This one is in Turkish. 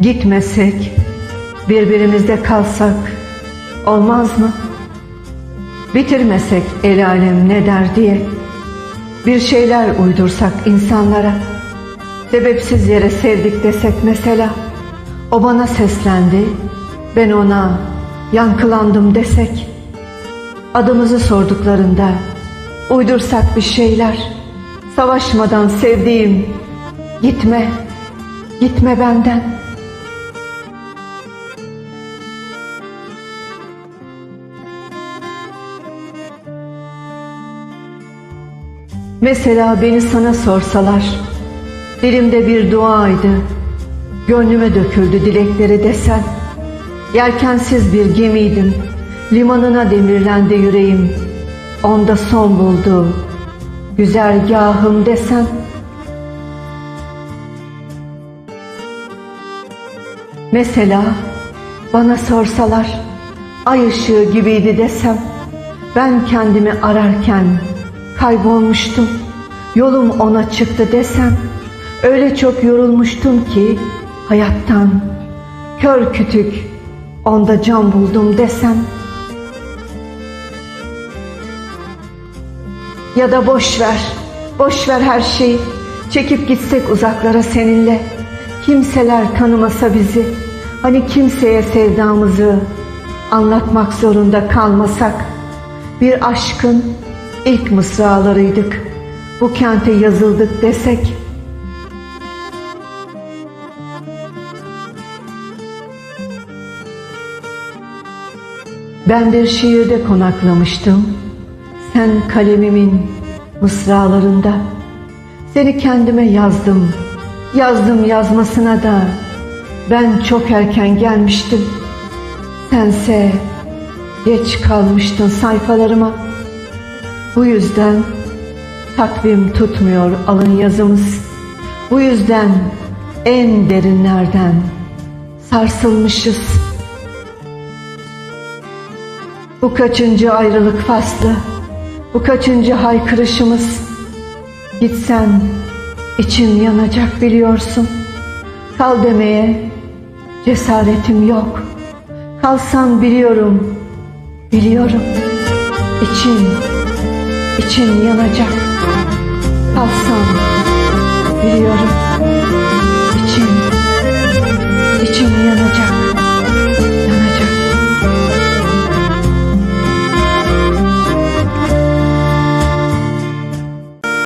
Gitmesek, birbirimizde kalsak olmaz mı? Bitirmesek el alem ne der diye bir şeyler uydursak insanlara sebepsiz yere sevdik desek mesela o bana seslendi ben ona yankılandım desek adımızı sorduklarında uydursak bir şeyler savaşmadan sevdiğim gitme gitme benden Mesela beni sana sorsalar, dilimde bir duaydı, gönlüme döküldü dilekleri desen, yelkensiz bir gemiydim, limanına demirlendi yüreğim, onda son buldu, güzergahım desen, Mesela bana sorsalar ay ışığı gibiydi desem ben kendimi ararken kaybolmuştum. Yolum ona çıktı desem öyle çok yorulmuştum ki hayattan kör kütük onda can buldum desem ya da boş ver boş ver her şeyi çekip gitsek uzaklara seninle kimseler tanımasa bizi hani kimseye sevdamızı anlatmak zorunda kalmasak bir aşkın ilk mısralarıydık. Bu kente yazıldık desek. Ben bir şiirde konaklamıştım. Sen kalemimin mısralarında. Seni kendime yazdım. Yazdım yazmasına da. Ben çok erken gelmiştim. Sense geç kalmıştın sayfalarıma. Bu yüzden takvim tutmuyor alın yazımız. Bu yüzden en derinlerden sarsılmışız. Bu kaçıncı ayrılık faslı, bu kaçıncı haykırışımız. Gitsen İçim yanacak biliyorsun. Kal demeye cesaretim yok. Kalsan biliyorum, biliyorum. İçim, için yanacak. Kalsam biliyorum.